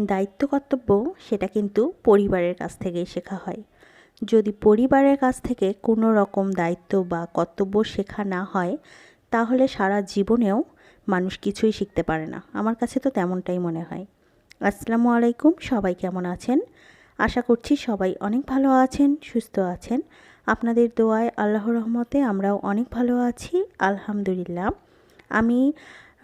দায়িত্ব কর্তব্য সেটা কিন্তু পরিবারের কাছ থেকেই শেখা হয়। যদি পরিবারের কাছ থেকে কোনো রকম দায়িত্ব বা কর্তব্য শেখা না হয়, তাহলে সারা জীবনেও মানুষ কিছুই শিখতে পারে না। আমার কাছে তো তেমনটাই মনে হয়। আসসালামু আলাইকুম, সবাই কেমন আছেন? আশা করছি সবাই অনেক ভালো আছেন, সুস্থ আছেন। আপনাদের দোয়ায় আল্লাহর রহমতে আমরাও অনেক ভালো আছি, আলহামদুলিল্লাহ। আমি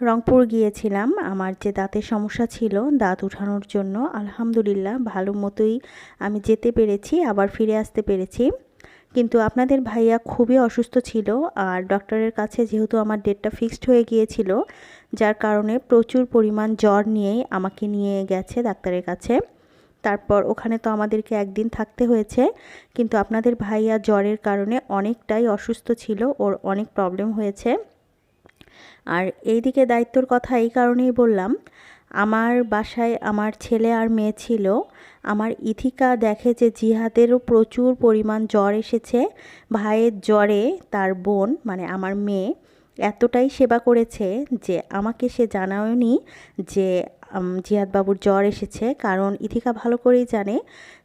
রংপুর গিয়েছিলাম। আমার যে দাঁতের সমস্যা ছিল, দাঁত উঠানোর জন্য আলহামদুলিল্লাহ ভালো মতোই আমি যেতে পেরেছি, আবার ফিরে আসতে পেরেছি। কিন্তু আপনাদের ভাইয়া খুবই অসুস্থ ছিল আর ডক্টরের কাছে যেহেতু আমার ডেটটা ফিক্সড হয়ে গিয়েছিল, যার কারণে প্রচুর পরিমাণ জ্বর নিয়েই আমাকে নিয়ে গেছে ডাক্তারের কাছে। তারপর ওখানে তো আমাদেরকে একদিন থাকতে হয়েছে, কিন্তু আপনাদের ভাইয়া জ্বরের কারণে অনেকটাই অসুস্থ ছিল, ওর অনেক প্রবলেম হয়েছে। আর এইদিকে দায়িত্বর কথা এই কারণেই বললাম, আমার বাসায় আমার ছেলে আর মেয়ে ছিল, আমার ইথিকা দেখে যে জিহাদেরও প্রচুর পরিমাণ জ্বর এসেছে, ভাইয়ের জ্বরে তার বোন মানে আমার মেয়ে, এতটাই সেবা করেছে যে আমাকে সে জানায়নি যে জিহাদ বাবুর জ্বর এসেছে। কারণ ইথিকা ভালো করেই জানে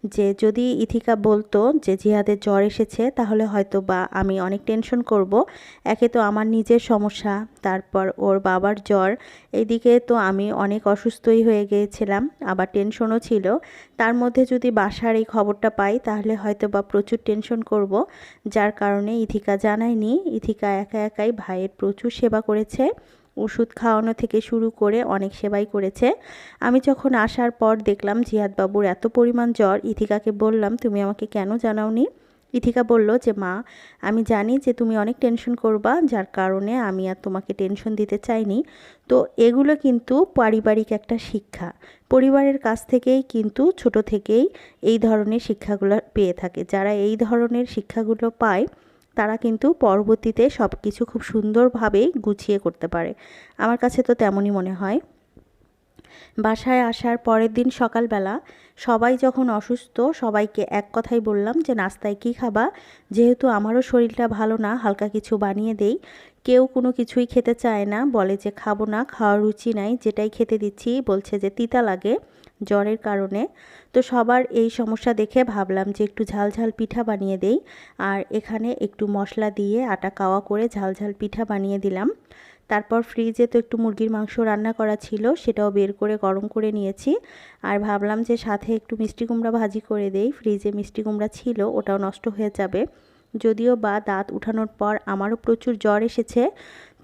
যে, যদি ইথিকা বলতো যে জিহাদের জ্বর এসেছে, তাহলে হয়তো বা আমি অনেক টেনশন করব। একে তো আমার নিজের সমস্যা, তারপর ওর বাবার জ্বর। এইদিকে তো আমি অনেক অসুস্থই হয়ে গিয়েছিলাম, আবার টেনশনও ছিল। তার মধ্যে যদি বাসার এই খবরটা পাই, তাহলে হয়তো বা প্রচুর টেনশন করব। যার কারণে ইথিকা জানায়নি। ইথিকা একা একাই ভাইয়ের প্রচুর সেবা করেছে। ওষুধ খাওয়ানো থেকে শুরু করে অনেক সেবাই করেছে। আমি যখন আসার পর দেখলাম জিয়াদবাবুর এত পরিমাণ জ্বর, ইথিকাকে বললাম, তুমি আমাকে কেন জানাওনি? ইথিকা বলল যে, মা, আমি জানি যে তুমি অনেক টেনশন করবা, যার কারণে আমি আর তোমাকে টেনশন দিতে চাইনি। তো এগুলো কিন্তু পারিবারিক একটা শিক্ষা। পরিবারের কাছ থেকেই কিন্তু ছোট থেকেই এই ধরনের শিক্ষাগুলো পেয়ে থাকে। যারা এই ধরনের শিক্ষাগুলো পায় তারা কিন্তু পরবর্তীতে সব কিছু খুব সুন্দরভাবেই গুছিয়ে করতে পারে। আমার কাছে তো তেমনই মনে হয়। বাসায় আসার পরের দিন সকালবেলা সবাই যখন অসুস্থ, সবাইকে এক কথাই বললাম যে, নাস্তায় কী খাবা? যেহেতু আমারও শরীরটা ভালো না, হালকা কিছু বানিয়ে দেই। কেউ কোনো কিছুই খেতে চায় না। বলে যে, খাব না, খাওয়ার রুচি নাই, যেটাই খেতে দিচ্ছি। বলছে যে, তিতা লাগে জ্বরের কারণে। তো সবার এই সমস্যা দেখে ভাবলাম যে, একটু ঝাল ঝাল পিঠা বানিয়ে দেই। আর এখানে একটু মশলা দিয়ে আটা কাওয়া করে ঝাল ঝাল পিঠা বানিয়ে দিলাম। তারপর ফ্রিজে তো একটু মুরগির মাংস রান্না করা ছিল, সেটাও বের করে গরম করে নিয়েছি। আর ভাবলাম যে সাথে একটু মিষ্টি কুমড়া ভাজি করে দেই ফ্রিজে মিষ্টি কুমড়া ছিল, ওটাও নষ্ট হয়ে যাবে। যদিও বা দাঁত উঠানোর পর আমারও প্রচুর জ্বর এসেছে,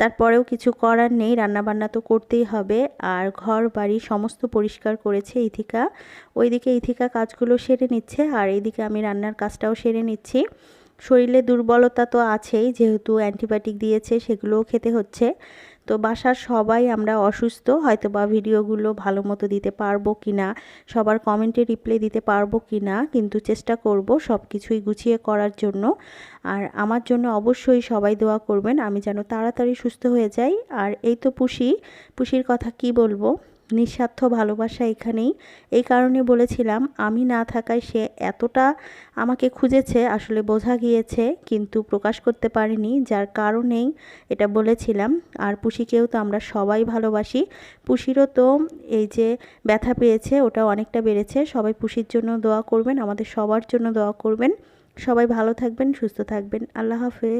তারপরেও কিছু করার নেই, রান্নাবান্না তো করতেই হবে। আর ঘর, বাড়ি সমস্ত পরিষ্কার করেছে ইথিকা। ওইদিকে ইথিকা কাজগুলো সেরে নিচ্ছে, আর এইদিকে আমি রান্নার কাজটাও সেরে নিচ্ছি। শরীরে দুর্বলতা তো আছেই, যেহেতু অ্যান্টিবায়োটিক দিয়েছে, সেগুলোও খেতে হচ্ছে। তো বাসার সবাই আমরা অসুস্থ হয়তো বা ভিডিওগুলো ভালো মতো দিতে পারব কি না সবার কমেন্টে রিপ্লাই দিতে পারব কি না কিন্তু চেষ্টা করব সব কিছুই গুছিয়ে করার জন্য। আর আমার জন্য অবশ্যই সবাই দোয়া করবেন, আমি যেন তাড়াতাড়ি সুস্থ হয়ে যাই। আর এই তো পুষি, পুষির কথা কি বলব? নিঃস্বার্থ ভালোবাসা এখানেই। এই কারণে বলেছিলাম, আমি না থাকায় সে এতটা আমাকে খুঁজেছে, আসলে বোঝা গিয়েছে, কিন্তু প্রকাশ করতে পারিনি। যার কারণেই এটা বলেছিলাম। আর পুষিকেও তো আমরা সবাই ভালোবাসি। পুষিরও তো এই যে ব্যথা পেয়েছে ওটা অনেকটা বেড়েছে। সবাই পুষির জন্য দোয়া করবেন, আমাদের সবার জন্য দোয়া করবেন। সবাই ভালো থাকবেন, সুস্থ থাকবেন। আল্লাহ হাফেজ।